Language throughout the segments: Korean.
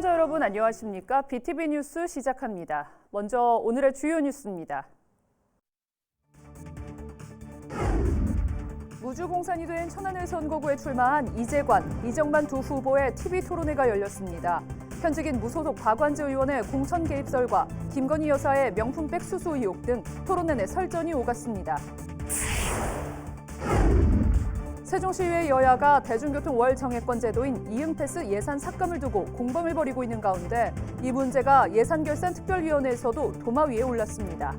시청자 여러분 안녕하십니까? BTV 뉴스 시작합니다. 먼저 오늘의 주요 뉴스입니다. 무주공산이 된 천안을 선거구에 출마한 이재관, 이정만 두 후보의 TV 토론회가 열렸습니다. 현직인 무소속 박완주 의원의 공천 개입설과 김건희 여사의 명품 백 수수 의혹 등 토론 내내 설전이 오갔습니다. 세종시의회 여야가 대중교통 월 정액권 제도인 이응패스 예산 삭감을 두고 공방을 벌이고 있는 가운데 이 문제가 예산결산 특별위원회에서도 도마 위에 올랐습니다.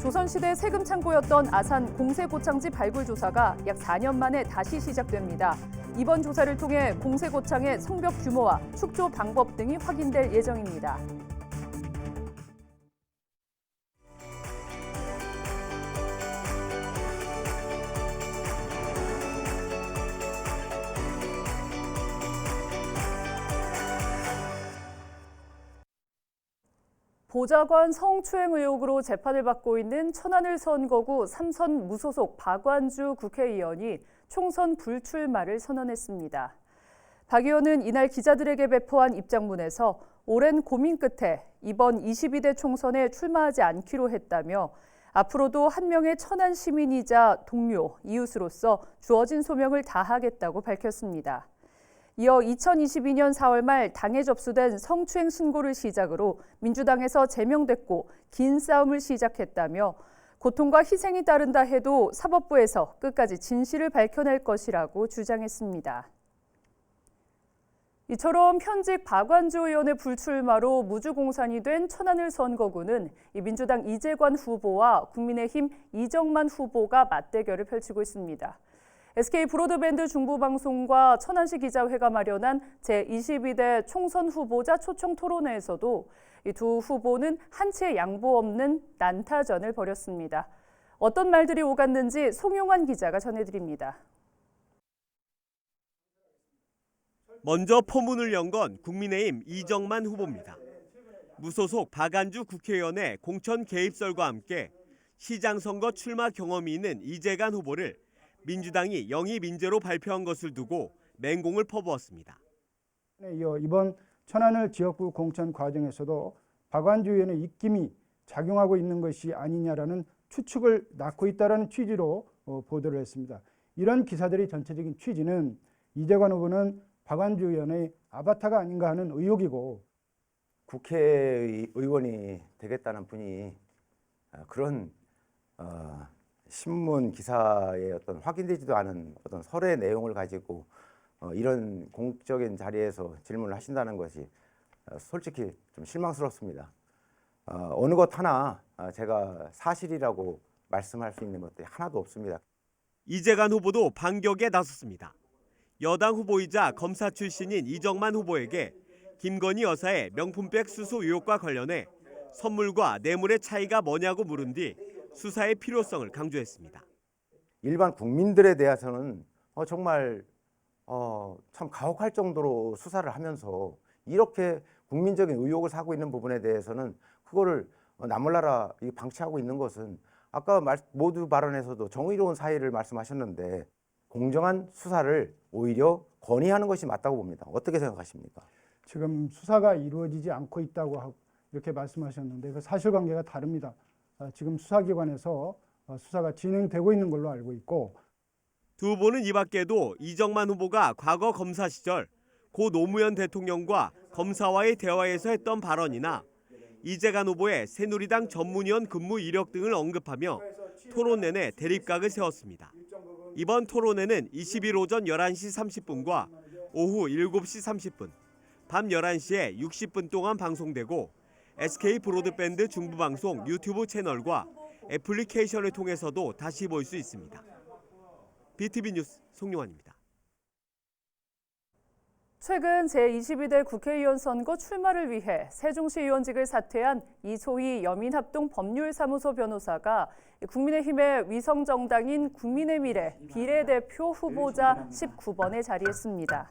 조선시대 세금 창고였던 아산 공세고창지 발굴 조사가 약 4년 만에 다시 시작됩니다. 이번 조사를 통해 공세고창의 성벽 규모와 축조 방법 등이 확인될 예정입니다. 보좌관 성추행 의혹으로 재판을 받고 있는 천안을 선거구 삼선 무소속 박완주 국회의원이 총선 불출마를 선언했습니다. 박 의원은 이날 기자들에게 배포한 입장문에서 오랜 고민 끝에 이번 22대 총선에 출마하지 않기로 했다며 앞으로도 한 명의 천안 시민이자 동료, 이웃으로서 주어진 소명을 다하겠다고 밝혔습니다. 이어 2022년 4월 말 당에 접수된 성추행 신고를 시작으로 민주당에서 제명됐고 긴 싸움을 시작했다며 고통과 희생이 따른다 해도 사법부에서 끝까지 진실을 밝혀낼 것이라고 주장했습니다. 이처럼 현직 박완주 의원의 불출마로 무주공산이 된 천안을 선거구는 민주당 이재관 후보와 국민의힘 이정만 후보가 맞대결을 펼치고 있습니다. SK 브로드밴드 중부방송과 천안시 기자회가 마련한 제22대 총선 후보자 초청 토론회에서도 이 두 후보는 한치의 양보 없는 난타전을 벌였습니다. 어떤 말들이 오갔는지 송용환 기자가 전해드립니다. 먼저 포문을 연 건 국민의힘 이정만 후보입니다. 무소속 박안주 국회의원의 공천 개입설과 함께 시장 선거 출마 경험이 있는 이재관 후보를 민주당이 영입 인재로 발표한 것을 두고 맹공을 퍼부었습니다. 네, 이어 이번 천안을 지역구 공천 과정에서도 박완주 의원의 입김이 작용하고 있는 것이 아니냐라는 추측을 낳고 있다는 취지로 어, 보도를 했습니다. 이런 기사들의 전체적인 취지는 이재관 후보는 박완주 의원의 아바타가 아닌가 하는 의혹이고 국회의원이 되겠다는 분이 아, 그런 어, 신문 기사의 어떤 확인되지도 않은 어떤 설의 내용을 가지고 어, 이런 공적인 자리에서 질문을 하신다는 것이 어, 솔직히 좀 실망스럽습니다. 어, 어느 것 하나 아, 제가 사실이라고 말씀할 수 있는 것들이 하나도 없습니다. 이재관 후보도 반격에 나섰습니다. 여당 후보이자 검사 출신인 이정만 후보에게 김건희 여사의 명품백 수수 의혹과 관련해 선물과 뇌물의 차이가 뭐냐고 물은 뒤 수사의 필요성을 강조했습니다. 일반 국민들에 대해서는 어, 정말 어, 참 가혹할 정도로 수사를 하면서 이렇게 국민적인 의혹을 사고 있는 부분에 대해서는 그거를 어, 나몰라라 이 방치하고 있는 것은 아까 말, 모두 발언에서도 정의로운 사회를 말씀하셨는데 공정한 수사를 오히려 건의하는 것이 맞다고 봅니다. 어떻게 생각하십니까? 지금 수사가 이루어지지 않고 있다고 하고 이렇게 말씀하셨는데 그 사실관계가 다릅니다. 아, 지금 수사기관에서 어, 수사가 진행되고 있는 걸로 알고 있고 두 후보는 이 밖에도 이정만 후보가 과거 검사 시절 고 노무현 대통령과 검사와의 대화에서 했던 발언이나 이재관 후보의 새누리당 전문위원 근무 이력 등을 언급하며 토론 내내 대립각을 세웠습니다. 이번 토론회는 20일 오전 11시 30분과 오후 7시 30분, 밤 11시에 60분 동안 방송되고 SK 브로드밴드 중부방송 유튜브 채널과 애플리케이션을 통해서도 다시 볼 수 있습니다. BTV 뉴스 송용환입니다. 최근 제22대 국회의원 선거 출마를 위해 세종시 의원직을 사퇴한 이소희 여민합동 법률사무소 변호사가 국민의힘의 위성정당인 국민의 미래 비례대표 후보자 19번에 자리했습니다.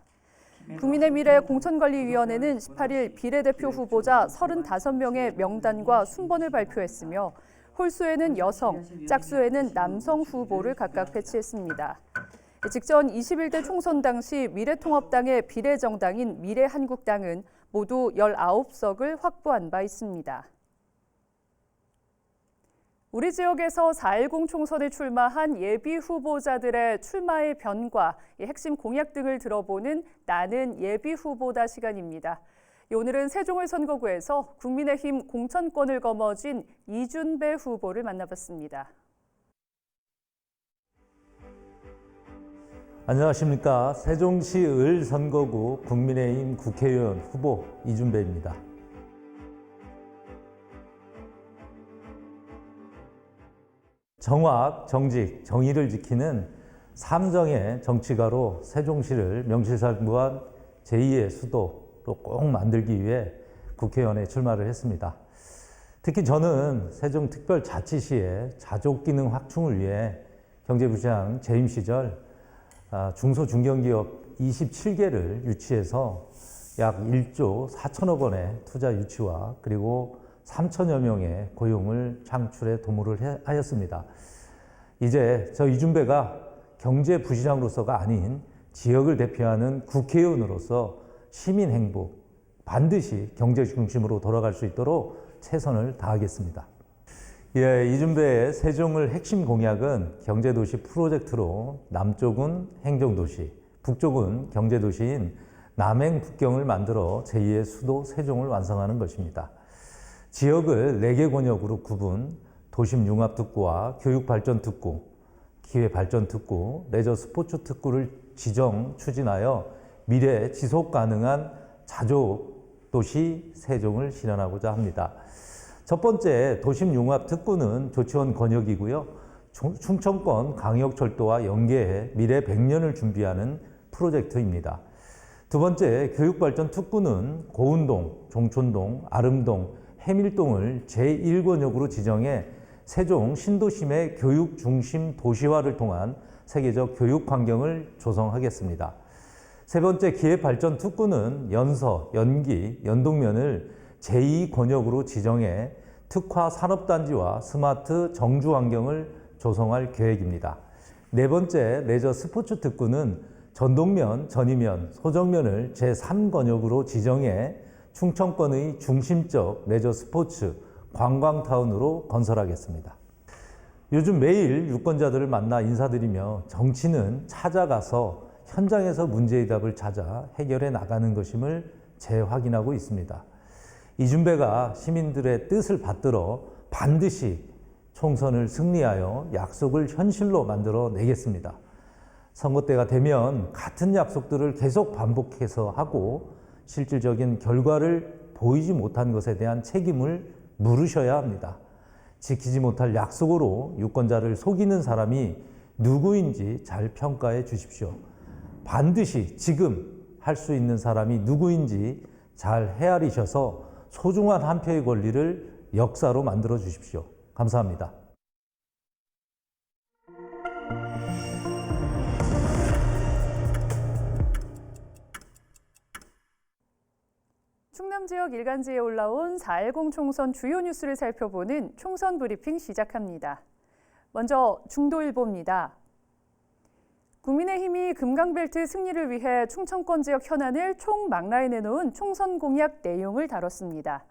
국민의 미래 공천관리위원회는 18일 비례대표 후보자 35명의 명단과 순번을 발표했으며 홀수에는 여성, 짝수에는 남성 후보를 각각 배치했습니다. 직전 21대 총선 당시 미래통합당의 비례정당인 미래한국당은 모두 19석을 확보한 바 있습니다. 우리 지역에서 4.10 총선에 출마한 예비 후보자들의 출마의 변과, 핵심 공약 등을 들어보는 나는 예비 후보다 시간입니다. 오늘은 세종을 선거구에서 국민의힘 공천권을 거머쥔 이준배 후보를 만나봤습니다. 안녕하십니까. 세종시 을 선거구 국민의힘 국회의원 후보 이준배입니다. 정확, 정직, 정의를 지키는 삼정의 정치가로 세종시를 명실상부한 제2의 수도로 꼭 만들기 위해 국회의원에 출마를 했습니다. 특히 저는 세종특별자치시의 자족기능 확충을 위해 경제부시장 재임 시절 아, 중소중견기업 27개를 유치해서 약 1조 4천억 원의 투자 유치와 그리고 3천여 명의 고용을 창출에 도모를 해- 하였습니다. 이제 저 이준배가 경제 부시장으로서가 아닌 지역을 대표하는 국회의원으로서 시민 행복, 반드시 경제 중심으로 돌아갈 수 있도록 최선을 다하겠습니다. 예, 이준배의 세종을 핵심 공약은 경제도시 프로젝트로 남쪽은 행정도시, 북쪽은 경제도시인 남행 북경을 만들어 제2의 수도 세종을 완성하는 것입니다. 지역을 4개 권역으로 구분, 도심 융합 특구와 교육 발전 특구, 기회 발전 특구, 레저 스포츠 특구를 지정 추진하여 미래 지속 가능한 자족 도시 세종을 실현하고자 합니다. 첫 번째 도심 융합 특구는 조치원 권역이고요. 충- 충청권 광역철도와 연계해 미래 100년을 준비하는 프로젝트입니다. 두 번째 교육발전 특구는 고운동, 종촌동, 아름동, 해밀동을 제1권역으로 지정해 세종 신도심의 교육 중심 도시화를 통한 세계적 교육 환경을 조성하겠습니다. 세 번째 기회발전 특구는 연서, 연기, 연동면을 제2권역으로 지정해 특화 산업단지와 스마트 정주 환경을 조성할 계획입니다. 네 번째 레저 스포츠 특구는 전동면, 전이면, 소정면을 제3권역으로 지정해 충청권의 중심적 레저 스포츠 관광타운으로 건설하겠습니다. 요즘 매일 유권자들을 만나 인사드리며 정치는 찾아가서 현장에서 문제의 답을 찾아 해결해 나가는 것임을 재확인하고 있습니다. 이준배가 시민들의 뜻을 받들어 반드시 총선을 승리하여 약속을 현실로 만들어 내겠습니다. 선거 때가 되면 같은 약속들을 계속 반복해서 하고 실질적인 결과를 보이지 못한 것에 대한 책임을 물으셔야 합니다. 지키지 못할 약속으로 유권자를 속이는 사람이 누구인지 잘 평가해 주십시오. 반드시 지금 할 수 있는 사람이 누구인지 잘 헤아리셔서 소중한 한 표의 권리를 역사로 만들어 주십시오. 감사합니다. 충남 지역 일간지에 올라온 4.10 총선 주요 뉴스를 살펴보는 총선 브리핑 시작합니다. 먼저 중도일보입니다. 국민의힘이 금강벨트 승리를 위해 충청권 지역 현안을 총망라해 내놓은 총선 공약 내용을 다뤘습니다.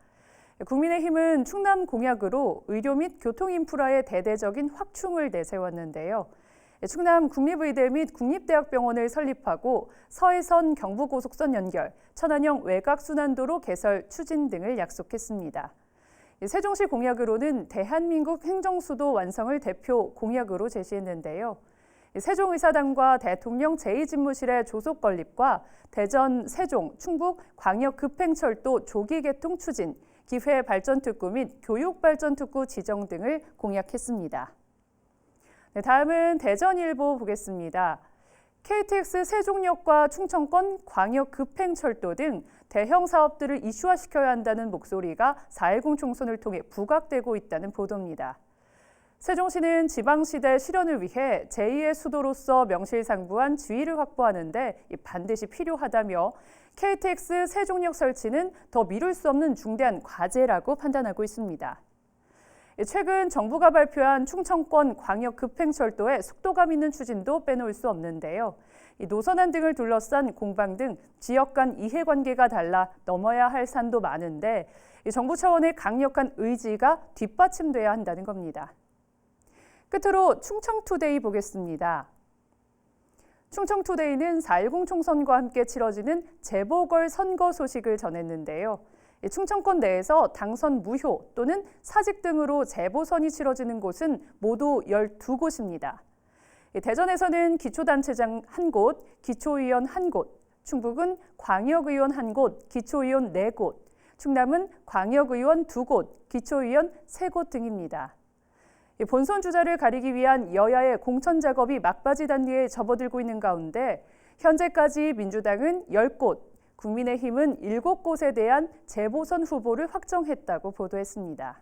국민의힘은 충남 공약으로 의료 및 교통 인프라의 대대적인 확충을 내세웠는데요. 충남 국립의대 및 국립대학병원을 설립하고 서해선 경부고속선 연결, 천안형 외곽순환도로 개설 추진 등을 약속했습니다. 세종시 공약으로는 대한민국 행정수도 완성을 대표 공약으로 제시했는데요. 세종의사당과 대통령 제2집무실의 조속 건립과 대전, 세종, 충북 광역 급행철도 조기 개통 추진, 기회 발전 특구 및 교육 발전 특구 지정 등을 공약했습니다. 네, 다음은 대전일보 보겠습니다. KTX 세종역과 충청권 광역 급행철도 등 대형 사업들을 이슈화시켜야 한다는 목소리가 4.10 총선을 통해 부각되고 있다는 보도입니다. 세종시는 지방시대 실현을 위해 제2의 수도로서 명실상부한 지위를 확보하는데 반드시 필요하다며 KTX 세종역 설치는 더 미룰 수 없는 중대한 과제라고 판단하고 있습니다. 최근 정부가 발표한 충청권 광역 급행철도의 속도감 있는 추진도 빼놓을 수 없는데요. 이 노선안 등을 둘러싼 공방 등 지역 간 이해관계가 달라 넘어야 할 산도 많은데 이 정부 차원의 강력한 의지가 뒷받침돼야 한다는 겁니다. 끝으로 충청투데이 보겠습니다. 충청투데이는 4.10 총선과 함께 치러지는 재보궐 선거 소식을 전했는데요. 이 충청권 내에서 당선 무효 또는 사직 등으로 재보선이 치러지는 곳은 모두 12곳입니다. 이 대전에서는 기초단체장 한 곳, 기초의원 한 곳, 충북은 광역의원 한 곳, 기초의원 네 곳, 충남은 광역의원 두 곳, 기초의원 세 곳 등입니다. 이 본선 주자를 가리기 위한 여야의 공천 작업이 막바지 단계에 접어들고 있는 가운데 현재까지 민주당은 10곳, 국민의힘은 7곳에 대한 재보선 후보를 확정했다고 보도했습니다.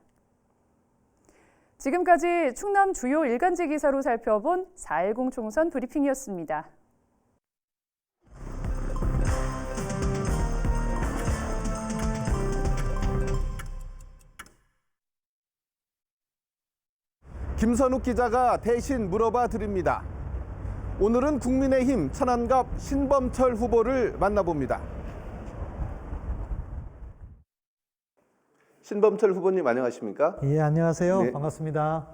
지금까지 충남 주요 일간지 기사로 살펴본 4.10 총선 브리핑이었습니다. 김선욱 기자가 대신 물어봐 드립니다. 오늘은 국민의힘 천안갑 신범철 후보를 만나봅니다. 신범철 후보님 안녕하십니까? 예, 안녕하세요. 네. 반갑습니다.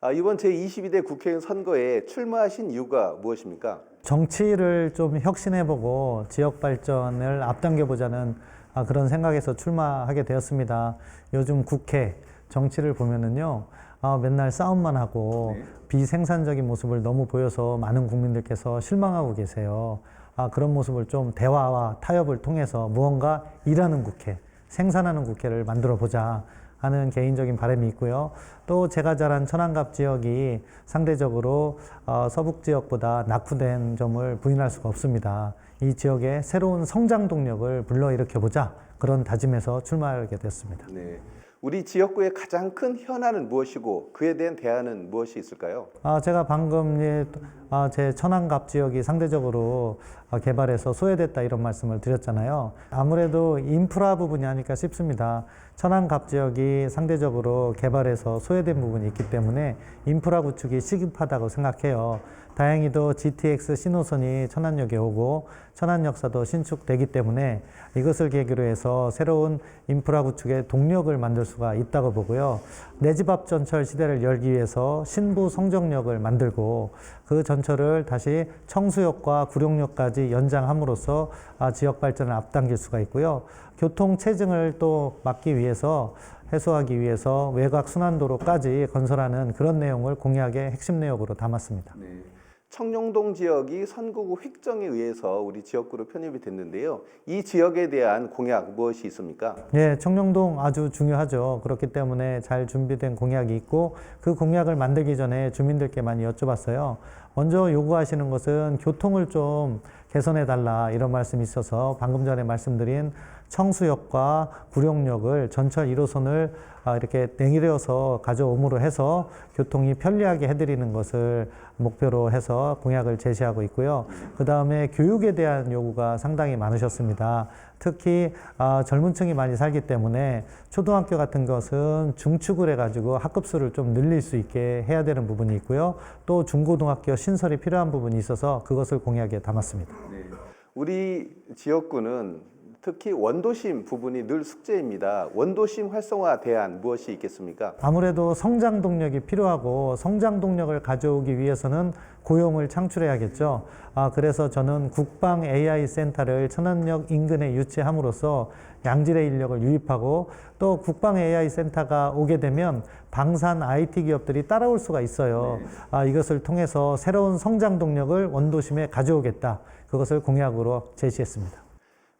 아, 이번 제22대 국회의원 선거에 출마하신 이유가 무엇입니까? 정치를 좀 혁신해보고 지역 발전을 앞당겨보자는 아, 그런 생각에서 출마하게 되었습니다. 요즘 국회 정치를 보면은요, 아, 맨날 싸움만 하고 비생산적인 모습을 너무 보여서 많은 국민들께서 실망하고 계세요. 아, 그런 모습을 좀 대화와 타협을 통해서 무언가 일하는 국회, 생산하는 국회를 만들어 보자 하는 개인적인 바람이 있고요. 또 제가 자란 천안갑 지역이 상대적으로 어, 서북 지역보다 낙후된 점을 부인할 수가 없습니다. 이 지역의 새로운 성장 동력을 불러일으켜 보자 그런 다짐에서 출마하게 됐습니다. 네. 우리 지역구의 가장 큰 현안은 무엇이고 그에 대한 대안은 무엇이 있을까요? 아, 제가 방금 예, 아, 제 천안갑 지역이 상대적으로 아, 개발해서 소외됐다 이런 말씀을 드렸잖아요. 아무래도 인프라 부분이 아닐까 싶습니다. 천안갑 지역이 상대적으로 개발해서 소외된 부분이 있기 때문에 인프라 구축이 시급하다고 생각해요. 다행히도 GTX 신호선이 천안역에 오고 천안역사도 신축되기 때문에 이것을 계기로 해서 새로운 인프라 구축의 동력을 만들 수가 있다고 보고요. 내 집 앞 전철 시대를 열기 위해서 신부 성정역을 만들고 그 전철을 다시 청수역과 구룡역까지 연장함으로써 아, 지역 발전을 앞당길 수가 있고요. 교통 체증을 또 막기 위해서 해소하기 위해서 외곽 순환도로까지 건설하는 그런 내용을 공약의 핵심 내용으로 담았습니다. 네. 청룡동 지역이 선거구 획정에 의해서 우리 지역구로 편입이 됐는데요. 이 지역에 대한 공약 무엇이 있습니까? 예, 청룡동 아주 중요하죠. 그렇기 때문에 잘 준비된 공약이 있고 그 공약을 만들기 전에 주민들께 많이 여쭤봤어요. 먼저 요구하시는 것은 교통을 좀 개선해 달라 이런 말씀이 있어서 방금 전에 말씀드린 청수역과 구룡역을 전철 1호선을 아, 이렇게 내리려서 가져옴으로 해서 교통이 편리하게 해드리는 것을 목표로 해서 공약을 제시하고 있고요. 그 다음에 교육에 대한 요구가 상당히 많으셨습니다. 특히 아, 젊은 층이 많이 살기 때문에 초등학교 같은 것은 중축을 해가지고 학급수를 좀 늘릴 수 있게 해야 되는 부분이 있고요. 또 중고등학교 신설이 필요한 부분이 있어서 그것을 공약에 담았습니다. 네. 우리 지역구는 특히 원도심 부분이 늘 숙제입니다. 원도심 활성화 대안 무엇이 있겠습니까? 아무래도 성장 동력이 필요하고 성장 동력을 가져오기 위해서는 고용을 창출해야겠죠. 아, 그래서 저는 국방 AI 센터를 천안역 인근에 유치함으로써 양질의 인력을 유입하고 또 국방 AI 센터가 오게 되면 방산 IT 기업들이 따라올 수가 있어요. 아, 이것을 통해서 새로운 성장 동력을 원도심에 가져오겠다. 그것을 공약으로 제시했습니다.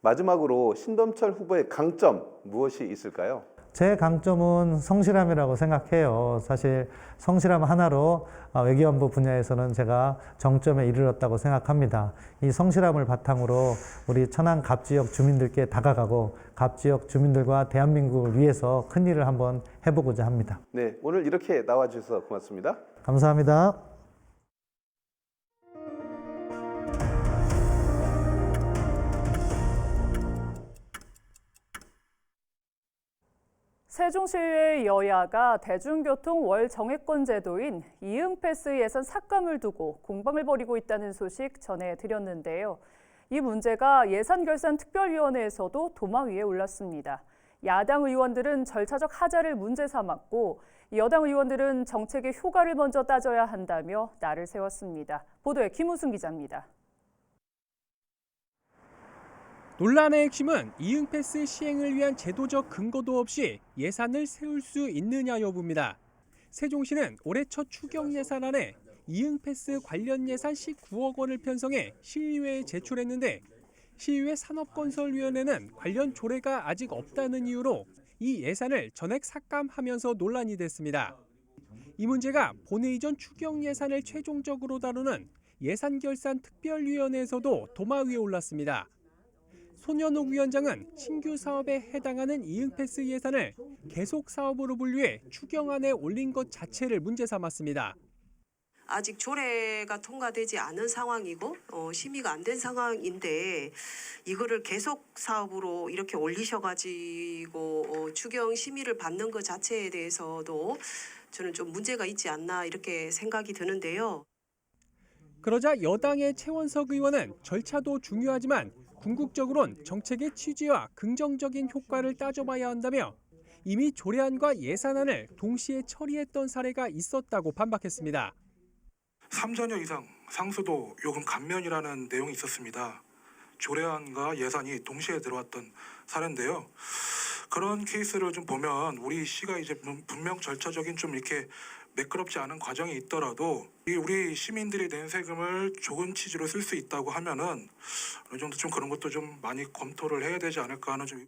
마지막으로 신범철 후보의 강점 무엇이 있을까요? 제 강점은 성실함이라고 생각해요. 사실 성실함 하나로 아, 외교안보 분야에서는 제가 정점에 이르렀다고 생각합니다. 이 성실함을 바탕으로 우리 천안 갑 지역 주민들께 다가가고 갑 지역 주민들과 대한민국을 위해서 큰 일을 한번 해보고자 합니다. 네, 오늘 이렇게 나와 주셔서 고맙습니다. 감사합니다. 세종시의 여야가 대중교통 월 정액권 제도인 이응패스 예산 삭감을 두고 공방을 벌이고 있다는 소식 전해드렸는데요. 이 문제가 예산결산특별위원회에서도 도마 위에 올랐습니다. 야당 의원들은 절차적 하자를 문제 삼았고 여당 의원들은 정책의 효과를 먼저 따져야 한다며 날을 세웠습니다. 보도에 김우순 기자입니다. 논란의 핵심은 이응 패스 시행을 위한 제도적 근거도 없이 예산을 세울 수 있느냐 여부입니다. 세종시는 올해 첫 추경 예산안에 이응 패스 관련 예산 19억 원을 편성해 시의회에 제출했는데 시의회 산업건설위원회는 관련 조례가 아직 없다는 이유로 이 예산을 전액 삭감하면서 논란이 됐습니다. 이 문제가 본회의 전 추경 예산을 최종적으로 다루는 예산결산 특별위원회에서도 도마 위에 올랐습니다. 손현욱 위원장은 신규 사업에 해당하는 이응패스 예산을 계속 사업으로 분류해 추경안에 올린 것 자체를 문제 삼았습니다. 아직 조례가 통과되지 않은 상황이고 어, 심의가 안 된 상황인데 이거를 계속 사업으로 이렇게 올리셔가지고 어, 추경 심의를 받는 것 자체에 대해서도 저는 좀 문제가 있지 않나 이렇게 생각이 드는데요. 그러자 여당의 최원석 의원은 절차도 중요하지만 궁극적으론 정책의 취지와 긍정적인 효과를 따져봐야 한다며 이미 조례안과 예산안을 동시에 처리했던 사례가 있었다고 반박했습니다. 3전여 이상 상수도 요금 감면이라는 내용이 있었습니다. 조례안과 예산이 동시에 들어왔던 사례인데요. 그런 케이스를 좀 보면 우리 시가 이제 분- 분명 절차적인 좀 이렇게 매끄럽지 않은 과정이 있더라도 이 우리 시민들이 낸 세금을 좋은 취지로 쓸 수 있다고 하면은 어느 정도 좀 그런 것도 좀 많이 검토를 해야 되지 않을까 하는 좀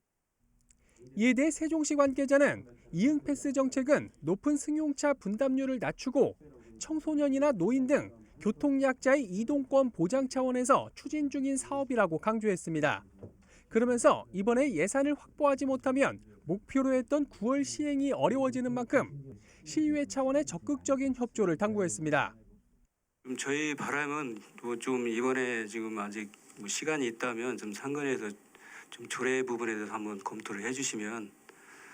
이에 대해 세종시 관계자는 이응패스 정책은 높은 승용차 분담률을 낮추고 청소년이나 노인 등 교통약자의 이동권 보장 차원에서 추진 중인 사업이라고 강조했습니다. 그러면서 이번에 예산을 확보하지 못하면 목표로 했던 9월 시행이 어려워지는 만큼 시의회 차원의 적극적인 협조를 당부했습니다. 좀 저희 바람은 뭐좀 이번에 지금 아직 뭐 시간이 있다면 좀 상근해서 좀 조례 부분에 대해서 한번 검토를 해주시면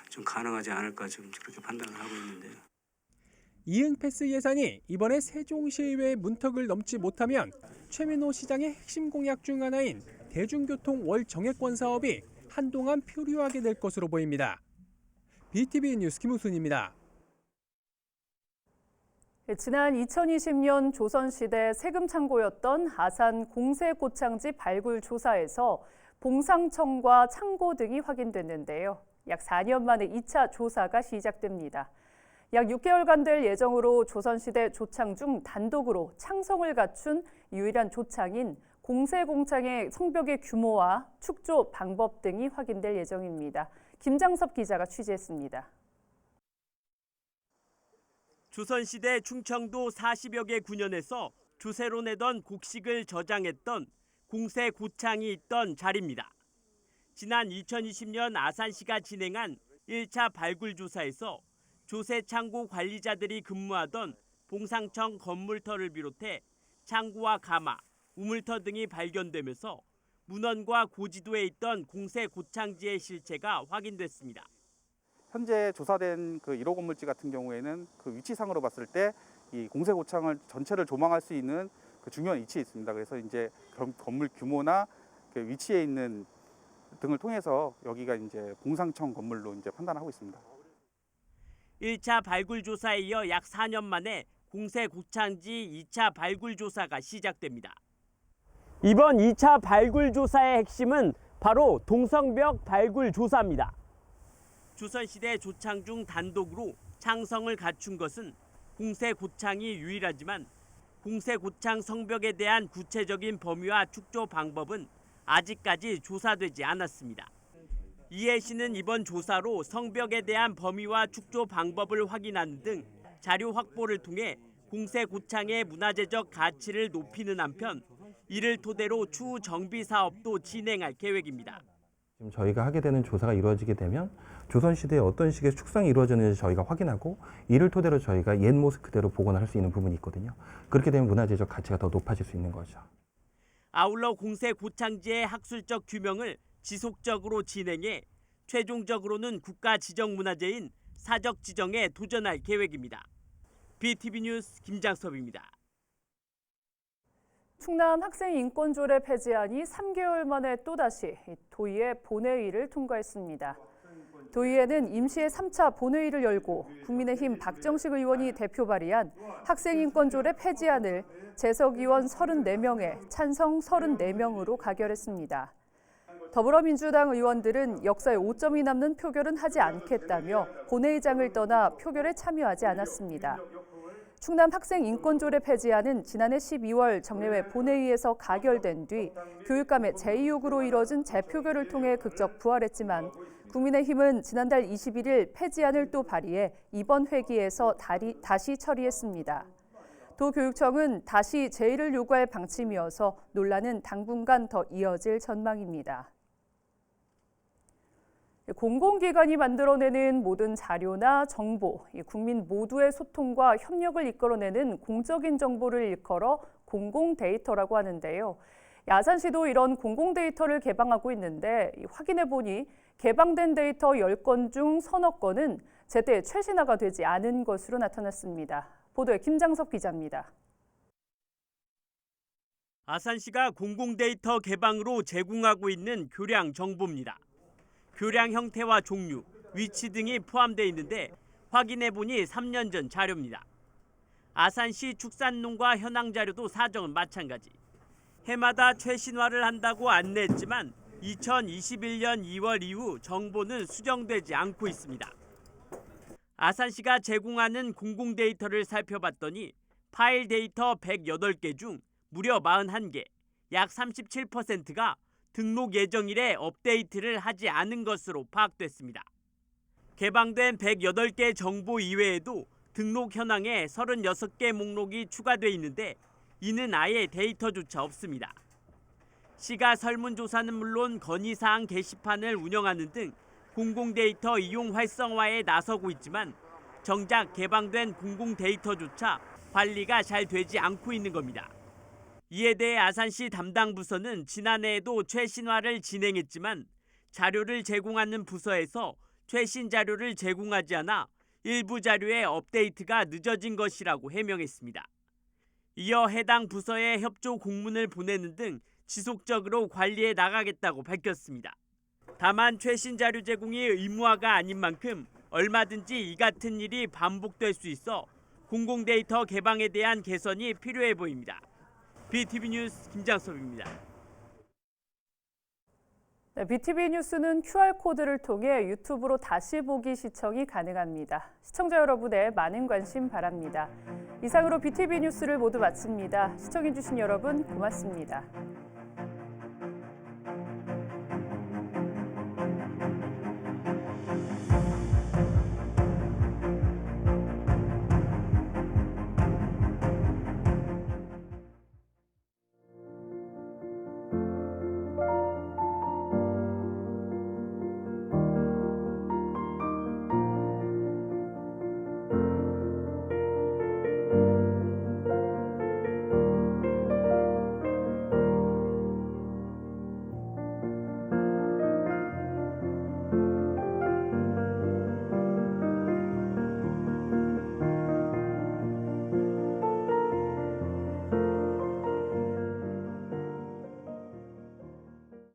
좀 가능하지 않을까 좀 그렇게 판단을 하고 있는데요. 이응 패스 예산이 이번에 세종시의회 문턱을 넘지 못하면 최민호 시장의 핵심 공약 중 하나인 대중교통 월 정액권 사업이 한동안 표류하게 될 것으로 보입니다. BTV 뉴스 김우순입니다. 네, 지난 2020년 조선시대 세금 창고였던 아산 공세고창지 발굴 조사에서 봉상청과 창고 등이 확인됐는데요. 약 4년 만에 2차 조사가 시작됩니다. 약 6개월간 될 예정으로 조선시대 조창 중 단독으로 창성을 갖춘 유일한 조창인 공세 공창의 성벽의 규모와 축조 방법 등이 확인될 예정입니다. 김장섭 기자가 취재했습니다. 조선시대 충청도 40여 개 군현에서 조세로 내던 곡식을 저장했던 공세 고창이 있던 자리입니다. 지난 2020년 아산시가 진행한 1차 발굴 조사에서 조세 창고 관리자들이 근무하던 봉상청 건물터를 비롯해 창고와 가마, 우물터 등이 발견되면서 문헌과 고지도에 있던 공세 고창지의 실체가 확인됐습니다. 현재 조사된 그 1호 건물지 같은 경우에는 그 위치상으로 봤을 때 이 공세 고창을 전체를 조망할 수 있는 그 중요한 위치에 있습니다. 그래서 이제 건- 건물 규모나 그 위치에 있는 등을 통해서 여기가 이제 봉상청 건물로 이제 판단하고 있습니다. 1차 발굴 조사에 이어 약 4년 만에 공세 고창지 2차 발굴 조사가 시작됩니다. 이번 2차 발굴 조사의 핵심은 바로 동성벽 발굴 조사입니다. 조선시대 조창 중 단독으로 창성을 갖춘 것은 공세 고창이 유일하지만 공세 고창 성벽에 대한 구체적인 범위와 축조 방법은 아직까지 조사되지 않았습니다. 이해 씨는 이번 조사로 성벽에 대한 범위와 축조 방법을 확인하는 등 자료 확보를 통해 공세 고창의 문화재적 가치를 높이는 한편 이를 토대로 추후 정비 사업도 진행할 계획입니다. 지금 저희가 하게 되는 조사가 이루어지게 되면 조선시대에 어떤 식의 축상이 이루어졌는지 저희가 확인하고 이를 토대로 저희가 옛 모습 그대로 복원을 할수 있는 부분이 있거든요. 그렇게 되면 문화재적 가치가 더 높아질 수 있는 거죠. 아울러 공세 고창지의 학술적 규명을 지속적으로 진행해 최종적으로는 국가 지정 문화재인 사적 지정에 도전할 계획입니다. BTV 뉴스 김장섭입니다. 충남 학생 인권 조례 폐지안이 3개월 만에 또다시 도의회 본회의를 통과했습니다. 도의회는 임시의 3차 본회의를 열고 국민의힘 박정식 의원이 대표 발의한 학생 인권 조례 폐지안을 재석 의원 34명에 찬성 34명으로 가결했습니다. 더불어민주당 의원들은 역사에 오점이 남는 표결은 하지 않겠다며 본회의장을 떠나 표결에 참여하지 않았습니다. 충남 학생 인권조례 폐지안은 지난해 12월 정례회 본회의에서 가결된 뒤 교육감의 제의욕으로 이뤄진 재표결을 통해 극적 부활했지만 국민의힘은 지난달 21일 폐지안을 또 발의해 이번 회기에서 다시 처리했습니다. 도교육청은 다시 제의를 요구할 방침이어서 논란은 당분간 더 이어질 전망입니다. 공공기관이 만들어내는 모든 자료나 정보, 국민 모두의 소통과 협력을 이끌어내는 공적인 정보를 일컬어 공공 데이터라고 하는데요. 야산시도 이런 공공 데이터를 개방하고 있는데 확인해 보니 개방된 데이터 10건 중 서너 건은 제때 최신화가 되지 않은 것으로 나타났습니다. 보도에 김장석 기자입니다. 아산시가 공공 데이터 개방으로 제공하고 있는 교량 정보입니다. 교량 형태와 종류, 위치 등이 포함되어 있는데 확인해 보니 3년 전 자료입니다. 아산시 축산농가 현황 자료도 사정은 마찬가지. 해마다 최신화를 한다고 안내했지만 2021년 2월 이후 정보는 수정되지 않고 있습니다. 아산시가 제공하는 공공 데이터를 살펴봤더니 파일 데이터 108개 중 무려 41개, 약 37%가 등록 예정일에 업데이트를 하지 않은 것으로 파악됐습니다. 개방된 108개 정보 이외에도 등록 현황에 36개 목록이 추가돼 있는데 이는 아예 데이터조차 없습니다. 시가 설문조사는 물론 건의사항 게시판을 운영하는 등 공공데이터 이용 활성화에 나서고 있지만 정작 개방된 공공데이터조차 관리가 잘 되지 않고 있는 겁니다. 이에 대해 아산시 담당 부서는 지난해에도 최신화를 진행했지만 자료를 제공하는 부서에서 최신 자료를 제공하지 않아 일부 자료의 업데이트가 늦어진 것이라고 해명했습니다. 이어 해당 부서에 협조 공문을 보내는 등 지속적으로 관리해 나가겠다고 밝혔습니다. 다만 최신 자료 제공이 의무화가 아닌 만큼 얼마든지 이 같은 일이 반복될 수 있어 공공 데이터 개방에 대한 개선이 필요해 보입니다. BTV 뉴스 김장섭입니다. 네, BTV 뉴스는 QR코드를 통해 유튜브로 다시 보기 시청이 가능합니다. 시청자 여러분의 많은 관심 바랍니다. 이상으로 BTV 뉴스를 모두 마칩니다. 시청해주신 여러분 고맙습니다.